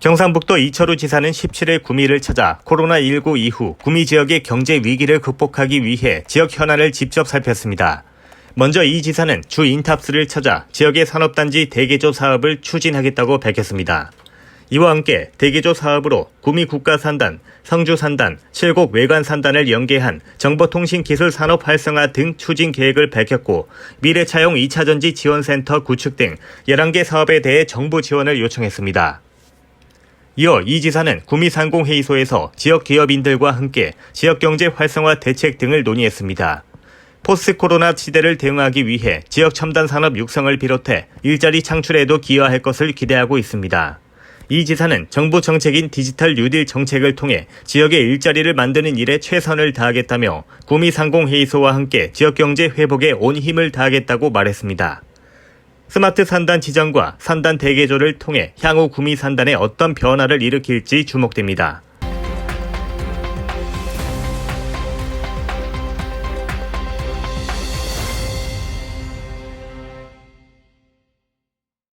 경상북도 이철우 지사는 17일 구미를 찾아 코로나19 이후 구미 지역의 경제 위기를 극복하기 위해 지역 현안을 직접 살폈습니다. 먼저 이 지사는 주 인탑스를 찾아 지역의 산업단지 대개조 사업을 추진하겠다고 밝혔습니다. 이와 함께 대개조 사업으로 구미 국가산단, 성주산단, 칠곡 외관산단을 연계한 정보통신기술 산업 활성화 등 추진 계획을 밝혔고 미래차용 2차전지 지원센터 구축 등 11개 사업에 대해 정부 지원을 요청했습니다. 이어 이 지사는 구미상공회의소에서 지역 기업인들과 함께 지역경제 활성화 대책 등을 논의했습니다. 포스트 코로나 시대를 대응하기 위해 지역 첨단 산업 육성을 비롯해 일자리 창출에도 기여할 것을 기대하고 있습니다. 이 지사는 정부 정책인 디지털 뉴딜 정책을 통해 지역의 일자리를 만드는 일에 최선을 다하겠다며 구미상공회의소와 함께 지역경제 회복에 온 힘을 다하겠다고 말했습니다. 스마트 산단 지정과 산단 대개조를 통해 향후 구미 산단에 어떤 변화를 일으킬지 주목됩니다.